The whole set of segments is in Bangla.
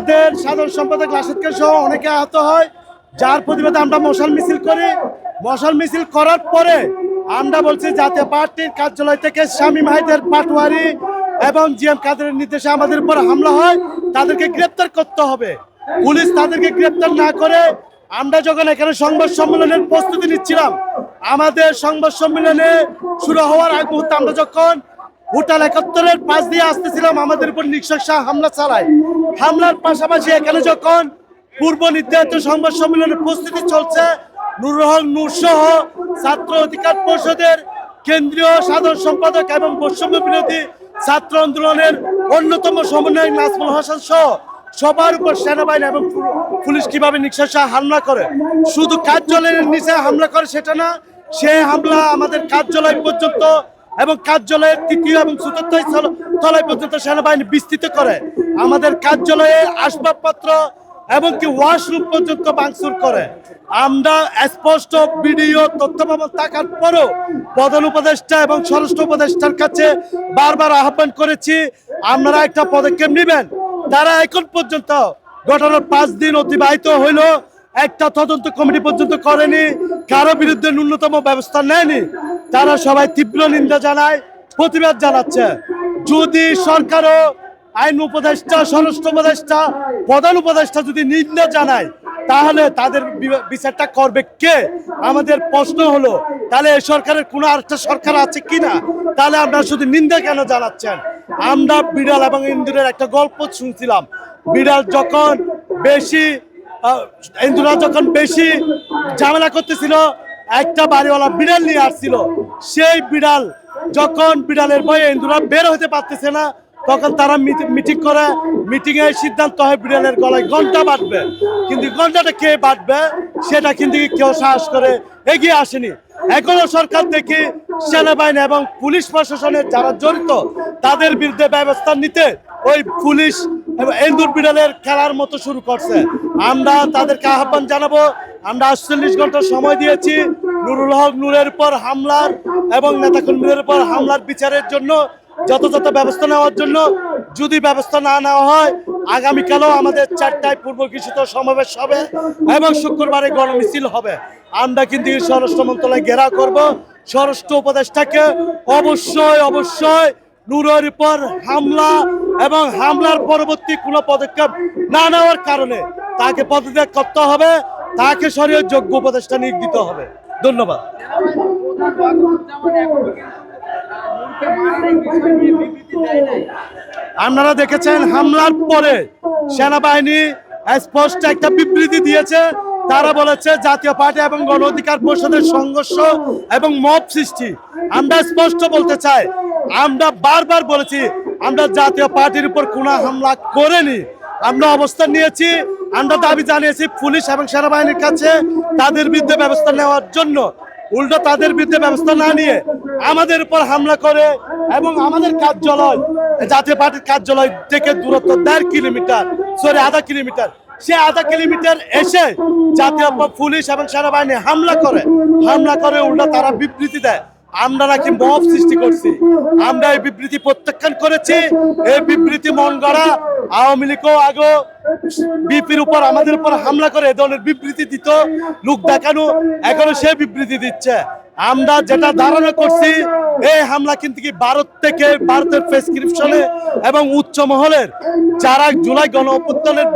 আমাদের সাধারণ সম্পাদক রাশেদকে সহ অনেকে আহত হয়, যার প্রতিবাদে আমরা মশাল মিছিল করি। মশাল মিছিল করার পরে আমরা বলছি জাতীয় পার্টির কার্যালয় থেকে স্বামী মাহিদের পাটওয়ারি এবং জিএম কাদের নির্দেশে আমাদের উপর হামলা হয়, তাদেরকে গ্রেপ্তার করতে হবে। পুলিশ তাদেরকে গ্রেপ্তার না করে আমরা যখন এখানে সংবাদ সম্মেলনের প্রস্তুতি নিচ্ছিলাম, আমাদের সংবাদ সম্মেলনে শুরু হওয়ার আগ মুহূর্তে আমরা যখন হোটেল একাত্তরের পাশ দিয়ে আসতেছিলাম, আমাদের উপর নিঃশ্বাস হামলা চালায়। হামলার পাশাপাশি এখানে যখন পূর্ব নির্ধারিত সংবাদ সম্মেলনের প্রস্তুতি চলছে নুরুল হক নূর সহ ছাত্র অধিকার পরিষদের কেন্দ্রীয় সাধারণ সম্পাদক এবং বৈষম্য বিরোধী ছাত্র আন্দোলনের অন্যতম সমন্বয়ক নাজমুল হাসান সহ সবার উপর সেনাবাহিনী এবং পুলিশ কীভাবে নিঃশ্বাস হামলা করে? শুধু কার্যালয়ের নিচে হামলা করে সেটা না, সে হামলা আমাদের কার্যালয় পর্যন্ত এবং কার্যালয়ের তৃতীয় এবং চতুর্থ তলায় পর্যন্ত সেনাবাহিনী বিস্তৃত করে। আমাদের কার্যালয়ে আসবাবপত্র এবং কি ওয়াশরুম পর্যন্ত ভাঙচুর করে। আমরা স্পষ্ট ভিডিও তথ্য পাবো থাকার পরও প্রধান উপদেষ্টা এবং স্বরাষ্ট্র উপদেষ্টার কাছে বারবার আহ্বান করেছি, আপনারা একটা পদক্ষেপ নেবেন। তারা এখন পর্যন্ত ঘটনার পাঁচ দিন অতিবাহিত হইল একটা তদন্ত কমিটি পর্যন্ত করেনি, কারও বিরুদ্ধে ন্যূনতম ব্যবস্থা নেয়নি। তারা সবাই তীব্র নিন্দা জানায়, প্রতিবাদ জানাচ্ছে। যদি সরকারও আইন উপদেষ্টা, স্বরাষ্ট্র উপদেষ্টা, প্রধান উপদেষ্টা যদি নিন্দা জানায়, তাহলে তাদের বিচারটা করবে কে? আমাদের প্রশ্ন হলো, তাহলে এই সরকারের কোনো আরেকটা সরকার আছে কিনা? তাহলে আপনারা শুধু নিন্দা কেন জানাচ্ছেন? আমরা বিড়াল এবং ইন্দুরের একটা গল্প শুনছিলাম। বিড়াল যখন বেশি ইন্দুরা যখন বেশি ঝামেলা করতেছিল একটা বাড়িওয়ালা বিড়াল নিয়ে আসছিল। সেই বিড়াল যখন বিড়ালের ভয়ে ইন্দুরা বের হতে পারতেছে না, তখন তারা মিটিং করে। মিটিং এর সিদ্ধান্ত হয় বিড়ালের গলায় ঘণ্টা বাঁধবে। কিন্তু ঘন্টাটা কে বাঁধবে, সেটা কিন্তু কেউ সাহস করে এগিয়ে আসেনি। এখনও সরকার থেকে সেনাবাহিনী এবং পুলিশ প্রশাসনের যারা জড়িত, তাদের বিরুদ্ধে ব্যবস্থা নিতে ওই পুলিশ এবং এন্দুর বিড়ালের খেলার মতো শুরু করছে। আমরা তাদেরকে আহ্বান জানাব। আমরা আটচল্লিশ ঘণ্টা সময় দিয়েছি। নুরুল হক নূরের উপর হামলার এবং নেতা নেতাকর্মীদের উপর হামলার বিচারের জন্য যথাযথ ব্যবস্থা নেওয়ার জন্য যদি ব্যবস্থা না নেওয়া হয়, আগামীকালও আমাদের চারটায় পূর্ব ঘোষিত সমাবেশ হবে এবং শুক্রবারে গণমিছিল হবে। আমরা কিন্তু স্বরাষ্ট্র মন্ত্রণালয় ঘেরাও করব। স্বরাষ্ট্র উপদেষ্টাকে অবশ্যই অবশ্যই নুরের উপর হামলা এবং হামলার পরবর্তী কোনো পদক্ষেপ না নেওয়ার কারণে তাকে পদত্যাগ করতে হবে। তাকে সরিয়ে যোগ্য উপদেষ্টা নিয়োগ দিতে হবে। ধন্যবাদ। আপনারা দেখেছেন হামলার পরে সেনাবাহিনী স্পষ্ট একটা বিবৃতি দিয়েছে। তারা বলেছে জাতীয় পার্টি এবং গণ অধিকার পরিষদের সংঘর্ষ এবং মব সৃষ্টি। আমরা স্পষ্ট বলতে চাই, আমরা বারবার বলেছি, আমরা জাতীয় পার্টির উপর কোনো হামলা করেনি। আমরা অবস্থান নিয়েছি আমরা দাবি জানিয়েছি পুলিশ এবং সেনাবাহিনীর কাছে তাদের বিরুদ্ধে ব্যবস্থা নেওয়ার জন্য। উল্টো তাদের বিরুদ্ধে ব্যবস্থা না নিয়ে আমাদের উপর হামলা করে এবং আমাদের কার্যালয়, জাতীয় পার্টির কার্যালয় থেকে দূরত্ব দেড় কিলোমিটার, সরি, আধা কিলোমিটার, সে আধা কিলোমিটার এসে জাতীয় পুলিশ এবং সেনাবাহিনী হামলা করে। হামলা করে, উল্টো তারা বিবৃতি দেয়। আমরা নাকি মব সৃষ্টি করছি? আমরা এই বিবৃতি প্রত্যাখ্যান করেছি। এই বিবৃতি মন গড়া আওয়ামী লীগও আগে বিপির উপর, আমাদের উপর হামলা করে এ ধরনের বিবৃতি দিত। লোক দেখানো এখনও সে বিবৃতি দিচ্ছে। আমরা যেটা ধারণা করছি, এই হামলা কিন্তু কি ভারত থেকে ভারতের প্রেসক্রিপশনে এবং উচ্চ মহলের, যারা জুলাই গণ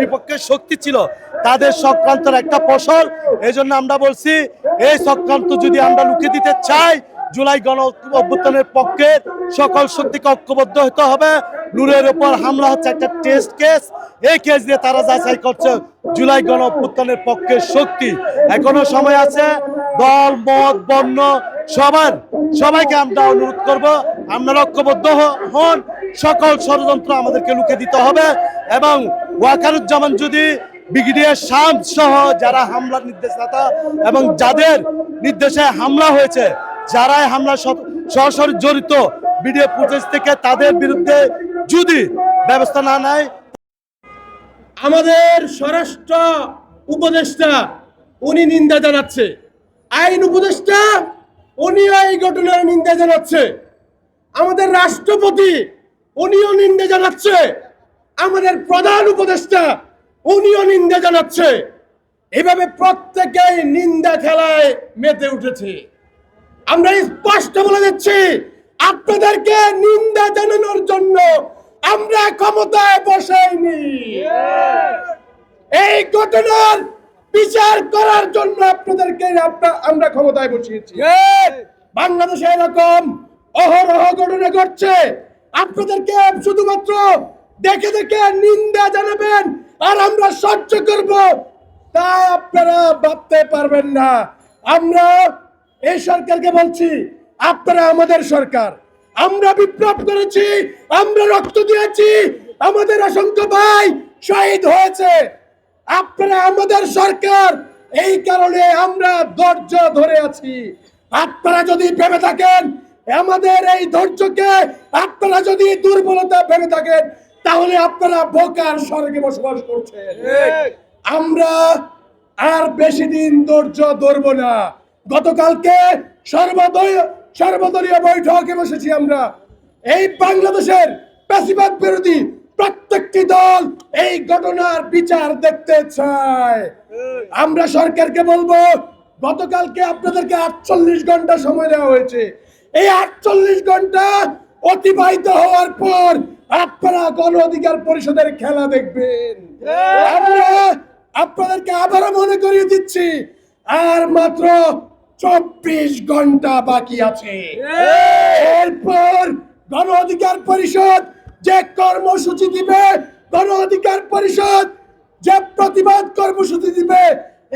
বিপক্ষে শক্তি ছিল তাদের সক্রান্তর একটা ফসল। এই জন্য আমরা বলছি, এই সক্রান্ত যদি আমরা লুকিয়ে দিতে চাই, জুলাই গণ অভ্যুত্থানের পক্ষে সকল শক্তিকে ঐক্যবদ্ধ হতে হবে। নূরের উপর হামলা হচ্ছে একটা টেস্ট কেস এই কেস দিয়ে তারা যাচাই করছে, জুলাই গণ অভ্যুত্থানের পক্ষে শক্তি। এখনও সময় আছে, দল, মত, বর্ণ, সবার, সবাইকে আমরা অনুরোধ করব, আপনারা ঐক্যবদ্ধ হন। সকল ষড়যন্ত্র আমাদেরকে লুকে দিতে হবে। এবং ওয়াকারুজ্জামান যদি ব্রিগেডিয়ার শাম সহ যারা হামলার নির্দেশদাতা এবং যাদের নির্দেশে হামলা হয়েছে, যারাই হামলা সরাসরি জড়িত, ভিডিও ফুটেজ থেকে তাদের বিরুদ্ধে যদি ব্যবস্থা না নেয়, আমাদের স্বরাষ্ট্র উপদেষ্টা, উনি নিন্দা জানাচ্ছে। আইন উপদেষ্টা, উনিও এই ঘটনার নিন্দা জানাচ্ছে। আমাদের রাষ্ট্রপতি, উনিও নিন্দা জানাচ্ছে। আমাদের প্রধান উপদেষ্টা উনিও নিন্দা জানাচ্ছে। এভাবে প্রত্যেকেই নিন্দা খেলায় মেতে উঠেছে। আমরা স্পষ্ট বলে দিচ্ছি, আপনাদেরকে নিন্দা জানানোর জন্য আমরা ক্ষমতায় বসাইনি। এই ঘটনার বিচার করার জন্য আপনাদেরকে আমরা ক্ষমতায় বসিয়েছি। বাংলাদেশে এরকম অহরহ ঘটনা ঘটছে। আপনাদেরকে শুধুমাত্র দেখে দেখে নিন্দা জানাবেন আর আমরা সহ্য করব। তা আপনারা ভাবতে পারবেন না। আমরা এই সরকারকে বলছি, আপনারা আমাদের সরকার। আমরা বিপ্লব করেছি, আমরা রক্ত দিয়েছি, আমাদের অসংখ্য ভাই শহীদ হয়েছে। আপনারা আমাদের সরকার, এই কারণে আমরা ধৈর্য ধরে আছি। আপনারা যদি ভেবে থাকেন, আমাদের এই ধৈর্যকে আপনারা যদি দুর্বলতা ভেবে থাকেন তাহলে আপনারা বোকার স্বর্গে বসবাস করছেন। আমরা আর বেশি দিন ধৈর্য ধরবো না। গতকালকে সর্বদলীয় সর্বদলীয় বৈঠকে বসেছি আমরা। এই বাংলাদেশের পেশিবাদ বিরোধী প্রত্যেকটি দল এই ঘটনার বিচার দেখতে চায়। আমরা সরকারকে বলব গতকালকে আপনাদেরকে আটচল্লিশ ঘণ্টা সময় দেওয়া হয়েছে। এই আটচল্লিশ ঘণ্টা অতিবাহিত হওয়ার পর আপনারা গণ অধিকার পরিষদের খেলা দেখবেন। আমরা আপনাদেরকে আবারও মনে করিয়ে দিচ্ছি আর মাত্র চব্বিশ ঘণ্টা বাকি আছে। এরপর গণ অধিকার পরিষদ যে কর্মসূচি দিবে গণ অধিকার পরিষদ যে প্রতিবাদ কর্মসূচি দিবে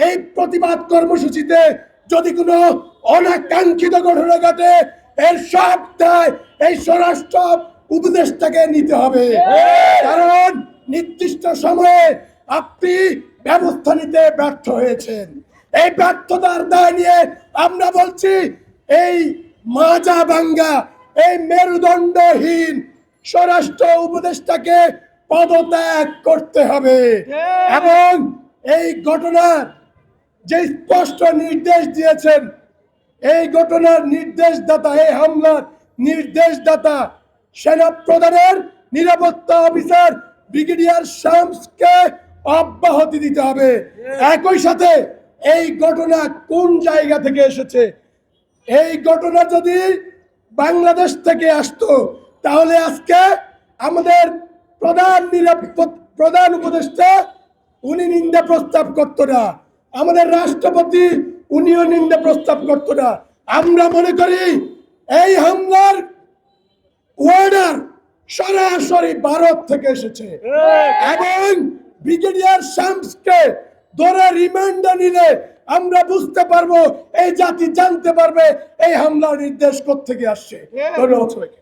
এই প্রতিবাদ কর্মসূচিতে যদি কোনো অনাকাঙ্ক্ষিত ঘটনা ঘটে এর সব এই স্বরাষ্ট্র উপদেশটাকে নিতে হবে। কারণ নির্দিষ্ট সময়ে আপনি ব্যবস্থা নিতে ব্যর্থ হয়েছেন। এই ব্যর্থতার দায় নিয়ে আমরা বলছি এই মাজা ভাঙ্গা এই মেরুদণ্ডহীন স্বরাষ্ট্র উপদেষ্টাকে পদত্যাগ করতে হবে। এবং এই ঘটনার যে স্পষ্ট নির্দেশ দিয়েছেন এই ঘটনার নির্দেশদাতা এই হামলার নির্দেশদাতা সেনা প্রধানের নিরাপত্তা অফিসার ব্রিগেডিয়ার শামসকে অব্যাহতি দিতে হবে। একই সাথে এই ঘটনা কোন জায়গা থেকে এসেছে? এই ঘটনা যদি বাংলাদেশ থেকে আসতো, তাহলে আজকে আমাদের প্রধান নিরাপদ প্রধান উপদেষ্টা, উনি নিন্দা প্রস্তাব করতো না। আমাদের রাষ্ট্রপতি, উনিও নিন্দা প্রস্তাব করতো না। আমরা মনে করি এই হামলার ওয়ার্ডার সরাসরি ভারত থেকে এসেছে। এবং ব্রিগেডিয়ার শামসকে ধরে রিমান্ডে নিলে আমরা বুঝতে পারব এই জাতি জানতে পারবে এই হামলার নির্দেশ থেকে আসছে। ধন্যবাদ সবাইকে।